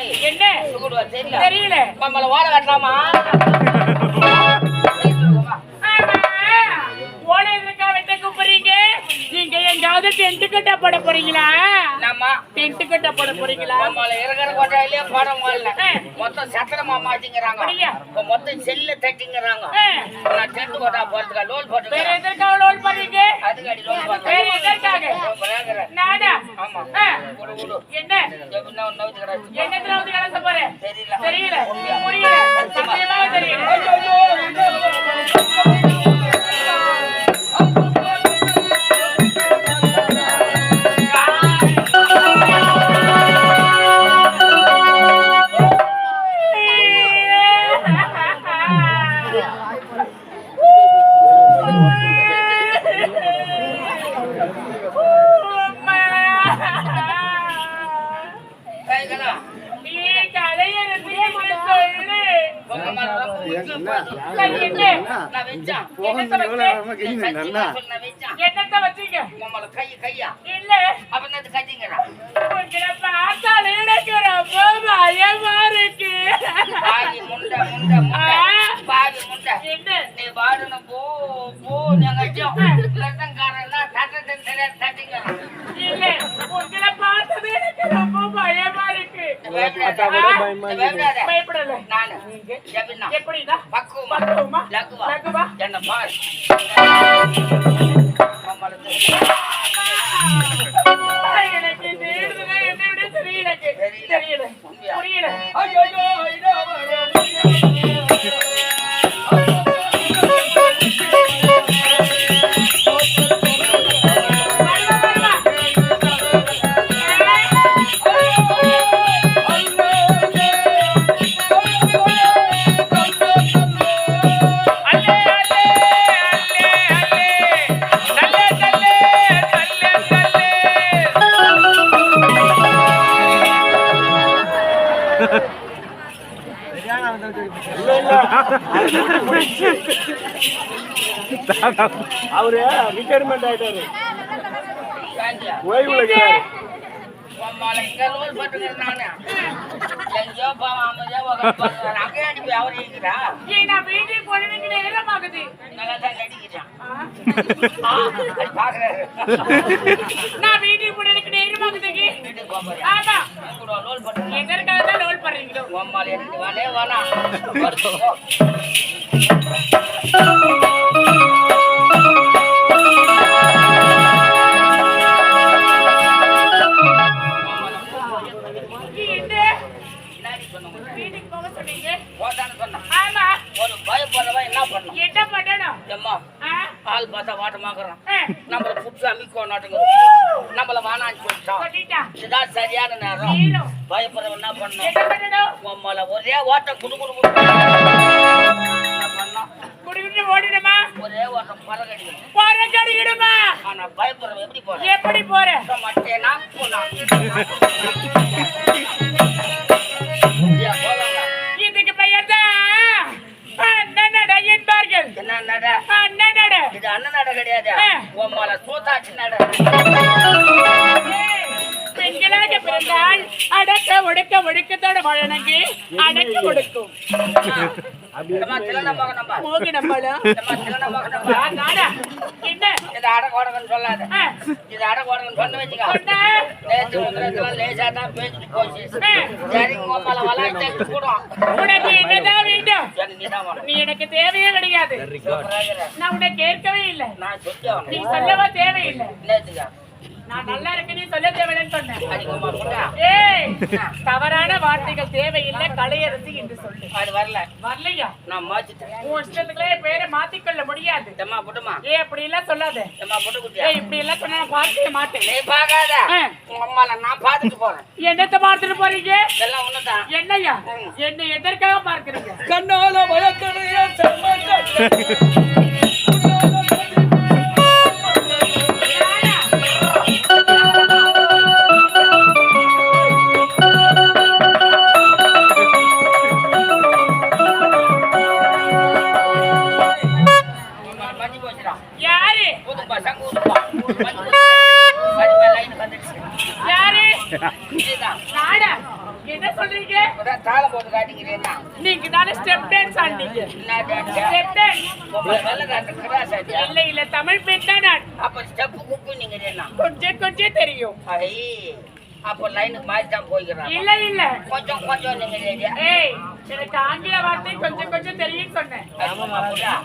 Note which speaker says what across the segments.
Speaker 1: என்ன?
Speaker 2: தெரியல.
Speaker 1: தெரியல
Speaker 2: நம்மள ஓட கட்டலாமா
Speaker 1: ஓட இருக்கா வெட்ட கூப்பிடுறீங்க நீங்க எங்காவது டென்ட் கட்ட போட போறீங்களா?
Speaker 2: நம்ம
Speaker 1: டென்ட் கட்ட போட போறீங்களா?
Speaker 2: நம்மள இருக்கிற கொட்டாயிலே படம் வரல.
Speaker 1: ஆ.
Speaker 2: மொத்தம் சத்திரமா மாட்டிங்கிறாங்க? இப்ப மொத்தம் செல்ல தட்டிங்கிறாங்க. நான் டென்ட் கொட்டா போறதுக்கா?
Speaker 1: வேற எதற்காக வேற எதற்காக?
Speaker 2: ஆமா.
Speaker 1: என்ன?
Speaker 2: தெரியல.
Speaker 1: தெரியல. புரியல. சத்தியமாக தெரியல.
Speaker 2: முண்டை பாவி முண்டை
Speaker 1: என்ன?
Speaker 2: நீ பாடுன போ போ ஞாங்கட்டும் லண்டன்காரன்னா தட்டத்தின் சரியா தட்டிங்கிறான்
Speaker 1: இல்ல, உங்களை பார்த்தது எனக்கு ரொம்ப பயமா இருக்கு.
Speaker 2: பயப்படாத
Speaker 1: பயப்படல.
Speaker 2: நானு எப்படின்னா
Speaker 1: எப்படிடா?
Speaker 2: பக்குவமா
Speaker 1: பக்குவமா?
Speaker 2: லகுவா
Speaker 1: லகுவா?
Speaker 2: என்ன பார்
Speaker 1: ஆ?
Speaker 2: அது பாக்குறாரு
Speaker 1: நான் வீட்டுக்கு போனதுக்கு ஆமா. எதற்காக தான் லோல் பண்றீங்களோ?
Speaker 2: பார்த்தா வாட்டமாக்குறான். நம்மள புடிச்சு அமிக்கோ நாட்டுங்க. நம்மள வானான்னு சொல்லிட்டான்
Speaker 1: சொல்லிட்டா.
Speaker 2: இதுதான் சரியான நேரம். பயப்படுறவன் என்ன பண்ணணும்? உம்மால ஒரே ஓட்டம் குடு குடு குடு. பண்ணோம்
Speaker 1: ஓடிடுமா?
Speaker 2: ஒரே ஓட்டம் பறகடி
Speaker 1: பறக்கடிக்கிடுமா?
Speaker 2: ஆனா பயப்படுறவன் எப்படி போற
Speaker 1: எப்படி போற?
Speaker 2: மாட்டேனா? போனா உம்மால சூத்தாச்சு நட.
Speaker 1: பெண்களாக பிறந்தால் அடக்க ஒடுக்க ஒடுக்கத்தோட வழங்கி அடக்க ஒடுக்கும்.
Speaker 2: நம்ம திலன இது அடக்கோடகன்னு சொல்லாத. இது அடக்கோடகன்னு சொன்ன வச்சுக்க. லேசா தான் பேசிட்டு போச்சு. சரி உம்மால வளாய்ச்சி கூடும்
Speaker 1: உனக்கு என்னதான் வேண்டும்?
Speaker 2: எனக்கு நீதான் வேணும்.
Speaker 1: நீ எனக்கு தேவையே கிடையாது. நான் உன்னை கேட்கவே இல்லை.
Speaker 2: நான் சொல்லிட்டு
Speaker 1: நீ சொல்லவா தேவையில்லை. நான் நல்லா இருக்கு நீ சொல்ல தேவையில்லைன்னு சொன்னேன். ஏய் தவறான வார்த்தைகள் தேவையில்லை கலையரசி என்று சொல்லு.
Speaker 2: அது வரல.
Speaker 1: வரலையா?
Speaker 2: நான் மாத்திட்டேன்.
Speaker 1: உன் இஷ்டத்துக்குள்ளே பேரை மாத்திக்கொள்ள முடியாது.
Speaker 2: எம்மா புட்டுமா
Speaker 1: ஏ அப்படி எல்லாம் சொல்லாத.
Speaker 2: எம்மா புட்டு
Speaker 1: ஏய் இப்படி எல்லாம் சொன்னா நான் பார்க்கவே மாட்டேன்.
Speaker 2: நீ பார்க்காத. உங்க அம்மால நான் பார்த்துட்டு போறேன்.
Speaker 1: என்னத்த பார்த்துட்டு போறீங்க?
Speaker 2: இதெல்லாம் ஒண்ணுதான்.
Speaker 1: என்னய்யா என்னை எதற்காக பார்க்கிறீங்க?
Speaker 2: கண்ணால பயக்கடையா அப்ப லைனுக்கு மாறி தான் போய்க்கிறான்.
Speaker 1: இல்ல இல்ல.
Speaker 2: கொஞ்சம் கொஞ்சம் நீங்க
Speaker 1: ஏய் எனக்கு ஆங்கில வார்த்தை கொஞ்சம் கொஞ்சம் தெரியும் சொன்னேன்.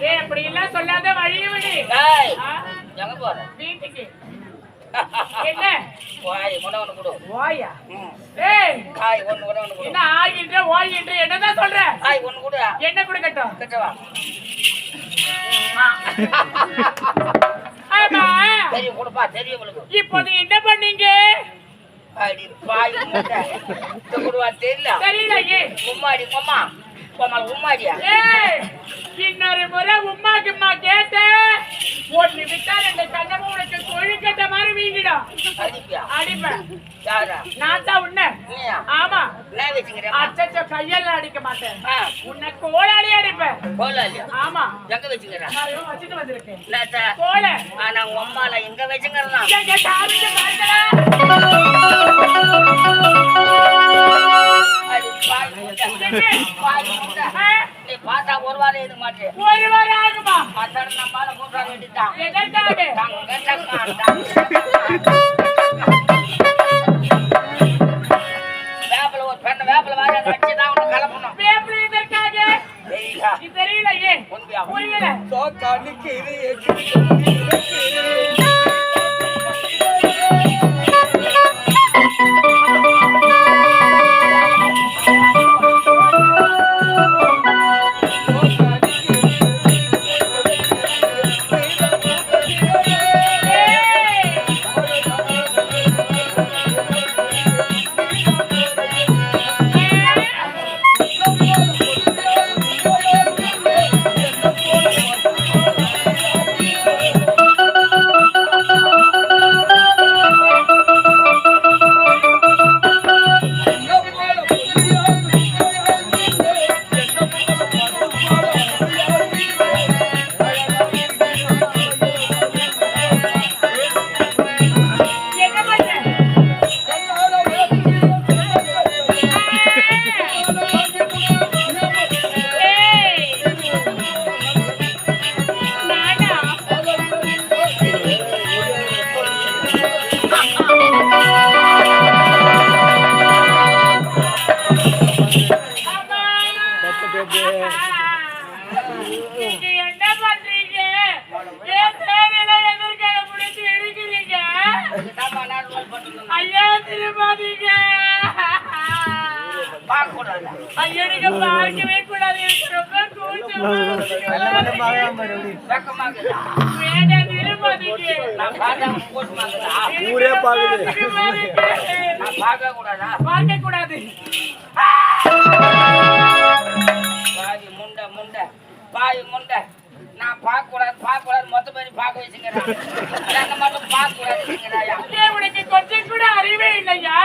Speaker 1: ஏய் அப்படி எல்லாம் சொல்லாத வழிய விடு.
Speaker 2: ஏய் எங்க போற?
Speaker 1: வீட்டுக்கு. என்ன?
Speaker 2: வாய் முன்ன ஒண்ணு கொடு.
Speaker 1: வாயா. ஏய்
Speaker 2: காய் ஒண்ணு கூட ஒண்ணு கொடு.
Speaker 1: என்ன ஆகின்ற வாயின்ற என்னதான் சொல்ற?
Speaker 2: காய் ஒண்ணு கொடு.
Speaker 1: என்ன கொடுக்கட்டும்?
Speaker 2: கிட்ட வா.
Speaker 1: ஆமா.
Speaker 2: தெரியும் கொடுப்பா தெரியும் உங்களுக்கு.
Speaker 1: இப்போது என்ன பண்ணீங்க?
Speaker 2: அடி பாய் இது கொடுவா தெரியல
Speaker 1: தெரியல ஏ
Speaker 2: உம்மாடி உம்மா உம்மாடியா
Speaker 1: இன்னொரு முறை உம்மா கிம்மா கேட்ட வீங்கிடும் அடிப்பேன் நான் தான் உன்ன. ஆமா. அச்சச்சோ கையெல்லாம் அடிக்க மாட்டேன். உன்னை கோலாடி அடிப்பேன்.
Speaker 2: கோலாலியா
Speaker 1: ஆமா.
Speaker 2: எங்க வச்சுக்கிறேன்
Speaker 1: வச்சுட்டு வந்திருக்கேன். கோல.
Speaker 2: ஆனா உம்மால எங்க வச்சுக்கிறலாம்?
Speaker 1: எங்க
Speaker 2: முட்டை முட்டை பார்த்தா ஒரு வாரம் எதுக்க மாட்டேன்
Speaker 1: ஒரு வாரம் ஆகுமா?
Speaker 2: அந்த தங்க வேப்பில பெண்ணை வேப்பில அதை கலப்பணும்.
Speaker 1: பேப்பர் எதற்காக
Speaker 2: ஏய்யா,
Speaker 1: இது தெரியல ஏன் நீங்க என்ன பண்றீங்க ஏன் சேவையில எதிர்கால முடிச்சு எடுக்கிறீங்க. ஐயா திரும்பாதீங்க. ஐயா நீங்க பார்க்கவே கூடாது எனக்கு ரொம்ப கூச்சமா? வேண்டாம்?
Speaker 3: ஊரே பாக்குது.
Speaker 2: பார்க்க கூடாதா
Speaker 1: பார்க்க
Speaker 2: பாவி முண்டை. நான் பார்க்க கூடாது பார்க்க கூடாது மொத்த பேர் பார்க்க வச்சுக்கிறேன். என்ன மட்டும் பார்க்க
Speaker 1: ஏன் உனக்கு கொஞ்சம் கூட அறிவே இல்லையா?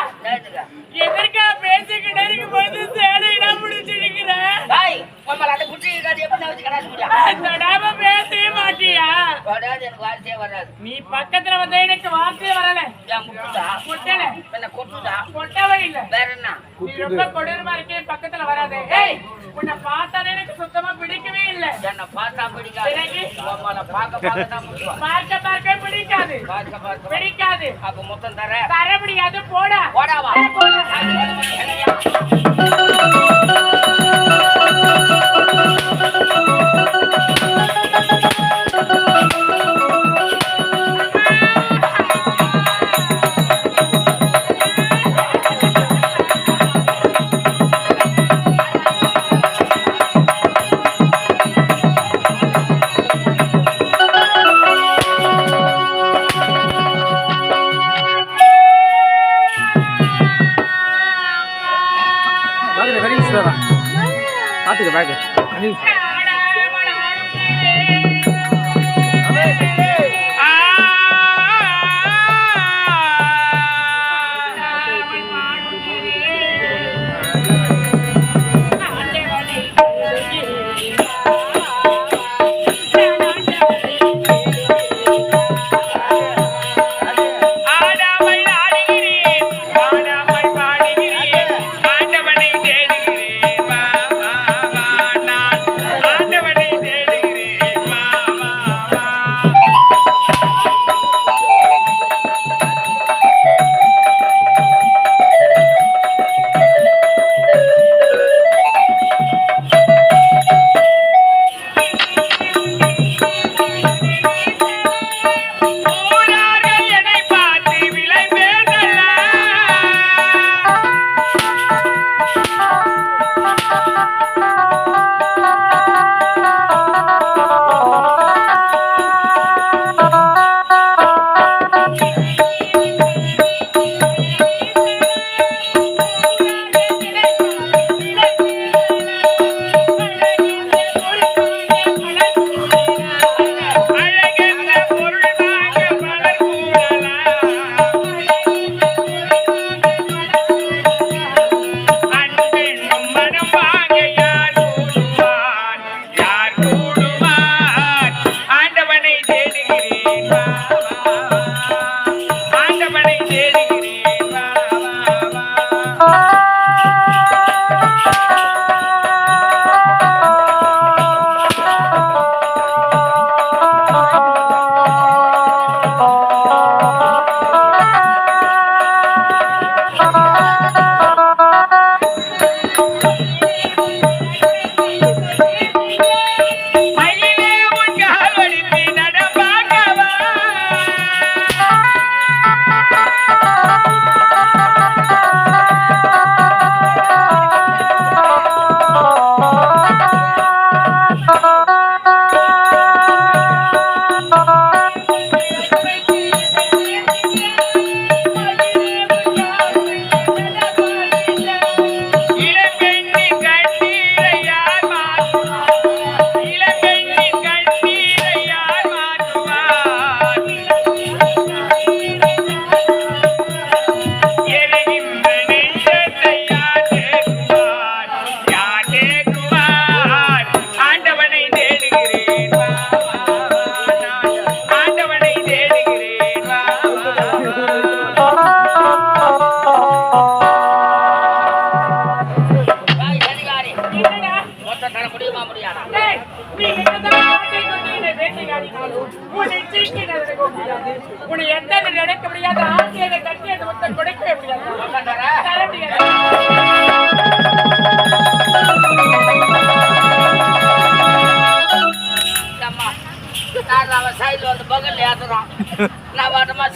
Speaker 1: எதற்கா பேசிக்கிட்டே இருக்கும்போது சேலையிடம் முடிச்சிருக்கிற
Speaker 2: பாய் உங்களை அந்த குட்டி இருக்காது எப்படி வச்சு கடாச்சு
Speaker 1: பேசவே மாட்டியா?
Speaker 2: வராது எனக்கு வார்த்தையே வராது.
Speaker 1: நீ பக்கத்துல வந்த எனக்கு வார்த்தையே வரல.
Speaker 2: என் முட்டுதா
Speaker 1: கொட்டல.
Speaker 2: என்ன கொட்டுதா?
Speaker 1: கொட்டவே இல்ல.
Speaker 2: வேற என்ன?
Speaker 1: நீ ரொம்ப கொடூரமா இருக்கே பக்கத்துல வராதே. ஏய் உன்னை பார்த்தாலே எனக்கு சுத்தமா பிடிக்கவே இல்ல.
Speaker 2: என்னை பார்த்தா பிடிக்காது? உங்களை பார்க்க பார்க்க
Speaker 1: பார்க்க பார்க்க பிடிக்காது.
Speaker 2: பார்க்க பார்க்க.
Speaker 1: பிடிக்காது.
Speaker 2: அப்ப மொத்தம் தர
Speaker 1: தர முடியாது போடா.
Speaker 2: போடாவா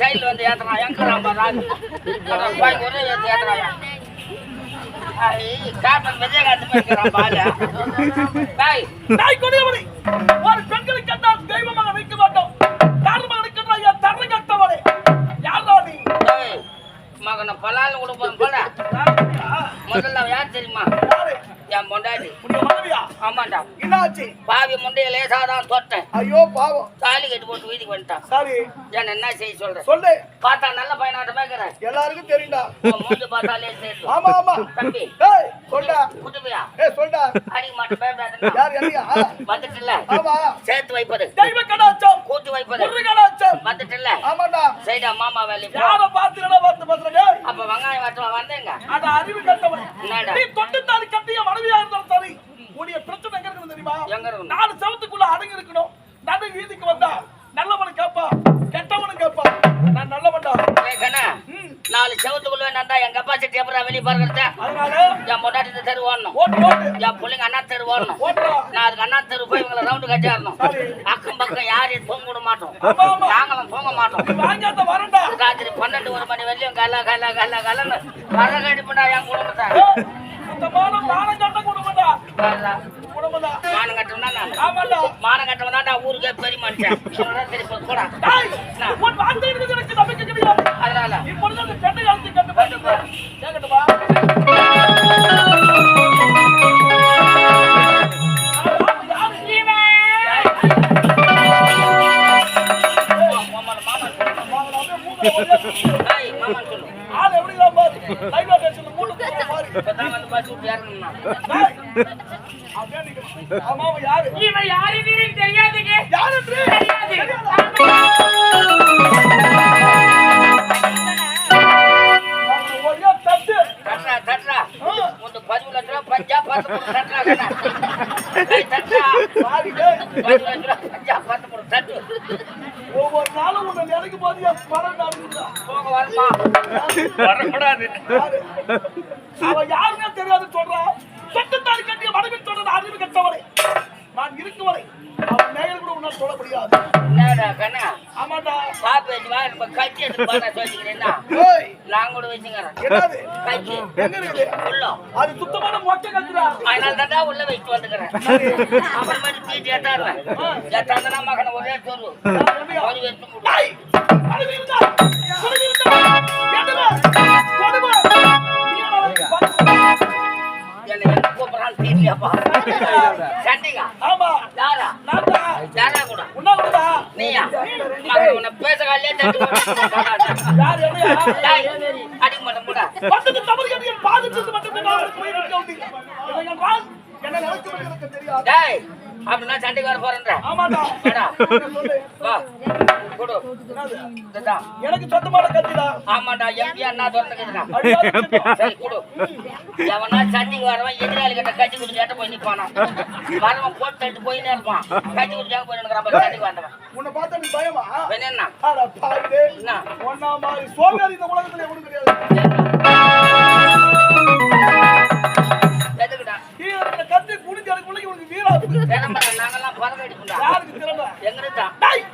Speaker 2: சைடுல வந்து ஏத்துறான் எங்கறான் பாய் ஒரே ஏத்து ஏத்துறான் காட்டன் விஜயகாந்த் போயிருக்கிறான் பாலா பாய்
Speaker 4: நாய் கொடியவனே ஒரு பெண்களுக்கு என்றால் தெய்வமாக வைக்க மாட்டோம் தாழ்மகனுக்கு என்றால் என் தர கட்டவனே யாரா நீ
Speaker 2: மகனை பலாலும் கொடுப்போம் போல
Speaker 4: யாருடா?
Speaker 2: முதல்ல யார் தெரியுமா என்
Speaker 4: மனைவியா
Speaker 2: ஆமாண்டா முண்டைய லேசாதான் தொட்டேன்.
Speaker 4: ஐயோ பாவம்.
Speaker 2: தாலி கட்டி போட்டு வீட்டுக்கு வந்துட்டான்.
Speaker 4: சரி.
Speaker 2: என்ன என்ன செய்ய சொல்றேன்
Speaker 4: சொல்லு.
Speaker 2: பார்த்தா நல்ல பையனாட்டமே இருக்கிறேன்
Speaker 4: எல்லாருக்கும் தெரியும்டா.
Speaker 2: மூஞ்சி பார்த்தாலே தெரியும்.
Speaker 4: ஆமா ஆமா.
Speaker 2: தம்பி
Speaker 4: ஏய் சொல்டா.
Speaker 2: குட்டுமையா
Speaker 4: ஏய் சொல்டா.
Speaker 2: அடிக்க மாட்டேன் பயப்படாதுன்னா
Speaker 4: யார் என்னையா
Speaker 2: வந்துட்டுல
Speaker 4: ஆமா.
Speaker 2: சேர்த்து வைப்பது.
Speaker 4: தெய்வ கடாச்சம்
Speaker 2: கூட்டு வைப்பது.
Speaker 4: முருக கடாச்சம்
Speaker 2: வந்துட்டுல
Speaker 4: ஆமாடா.
Speaker 2: சரிடா மாமா போ.
Speaker 4: யார என்ன பார்த்து பேசுறே?
Speaker 2: அப்ப வெங்காயம் வாட்டமா வந்தேங்க.
Speaker 4: அட அறிவு கட்டவனே.
Speaker 2: என்னடா?
Speaker 4: நீ தொட்டு தாலி கட்டிய மனைவியா இருந்தாலும் சரி உன்னுடைய பிரச்சனை எங்க இருக்குது தெரியுமா
Speaker 2: எங்க இருக்கணும்?
Speaker 4: நாலு செவத்துக்குள்ள அடங்கி இருக்கணும் நடு வீதிக்கு வந்தா நல்லவனு கேப்பா கெட்டவனு கேப்பா. நான் நல்லவன்டா.
Speaker 2: நாலு செவத்துக்குள்ள நண்டா எங்க அப்பா சட்டி எப்படா வெளியே பாருங்க
Speaker 4: அதனால
Speaker 2: என் பொண்டாட்டி தெரு ஓடணும். என் பிள்ளைங்க அண்ணா தெரு ஓடணும். நான் அதுக்கு அண்ணா தெரு போய் இவங்களை ரவுண்டு கட்டிடணும். அக்கம் பக்கம் யாரையும் தூங்க விட மாட்டோம். நாங்களும் தூங்க மாட்டோம். ராத்திரி பன்னெண்டு ஒரு மணி வரையும் கல்ல கல்ல கல்ல கல்லன்னு வரகடிப்புடா என் குடும்பத்தை.
Speaker 4: மானம் கட்ட குடும்பம்டா
Speaker 2: வர்றா.
Speaker 4: குடும்பம்டா
Speaker 2: மானம் கட்டணும்னா நான்
Speaker 4: ஆமாடா
Speaker 2: மானம் கட்டவன் தான் நான் ஊருக்கே பெரிய மனுஷன் கூட
Speaker 4: டேய், உன் வார்த்தை இருக்குது எனக்கு நம்பிக்கை கிடையாது
Speaker 2: அதனால.
Speaker 4: இப்பொழுது அந்த பெண்ணை அழைத்து கண்டு போட்டு கேட்கட்டுமா. ஆள்
Speaker 2: சொல்லு.
Speaker 4: எப்படிதான் பாரு? லைவ் ஸ்டேஷன்ல மூணு போற மாதிரி
Speaker 2: இப்பதான் வந்து பஸ் விட்டு
Speaker 1: இவன் யாருன்னு தெரியாதுங்க.
Speaker 4: ஒவ்வொரு நாளும் உன்னை நினைக்கும் போது என் பணம் நடக்குதுடா.
Speaker 2: போக வருமா?
Speaker 3: வரக்கூடாது
Speaker 4: யாரு? அவன் யாருன்னே தெரியாது சொல்றான் தொட்டுத்தாலி கட்டிய மனைவி சொல்றது அறிவு கட்டவரை நான் இருக்கும் வரை அவன் மேயல் கூட உன்னால் சொல்ல முடியாது
Speaker 2: என்னடா கண்ணா?
Speaker 4: ஆமாடா
Speaker 2: பாப்பேஜ் வா, நம்ம கட்சி எடுத்து பாருடா சொல்லிக்கிறேன்னா. நான் கூட வச்சுக்கிறேன். கட்சி. உள்ளம்.
Speaker 4: அது சுத்தமான மொட்டை கத்துடா
Speaker 2: அதனால தான்டா உள்ள வச்சுட்டு வந்துக்கிறேன். அப்புறமேட்டு தீட்டி எட்டாடுவேன். எட்டாந்தனா மகனை ஒரே சொல்லு. ஒரு வெட்டு அப்படின்னா சண்டைக்கு வர போறேன்ற.
Speaker 4: ஆமாடா.
Speaker 2: வா. கொடு.
Speaker 4: எனக்கு சொந்தமான கத்திடா
Speaker 2: ஆமாடா, MP அண்ணா.
Speaker 4: அடியாத சின்னம்.
Speaker 2: சரி, கொடு. எவனா சண்டைக்கு வரவன் எதிராளி கிட்ட கட்டி குடிச்சாட்ட போய் நிப்பானா. வரவன் போட்டு தட்டு இருப்பான். கட்டி குடிச்சாங்க போய் நிக்கிறான் பாரு, சண்டைக்கு வந்தவன்.
Speaker 4: உன்னை பார்த்தா நீ பயமா
Speaker 2: என்ன?
Speaker 4: மாதிரி சோம்பேறி இந்த உலகத்துல எவனும் கிடையாது
Speaker 2: நாங்கெல்லாம்
Speaker 4: திறமை
Speaker 2: எங்களுக்குதான்.
Speaker 4: டேய்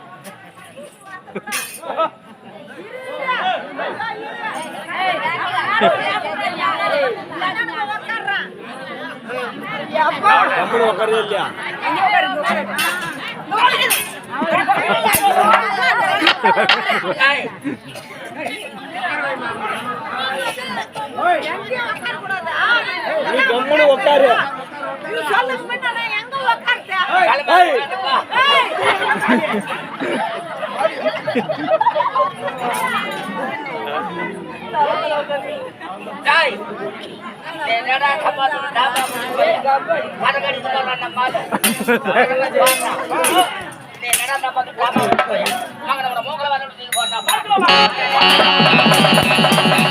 Speaker 3: நம்மளும் உட்காரவே இல்லையா நீ கம்முனு உட்காரு
Speaker 2: நம்ம மூக்கல நீங்க போட்டா
Speaker 1: எனக்கு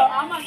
Speaker 4: આમાં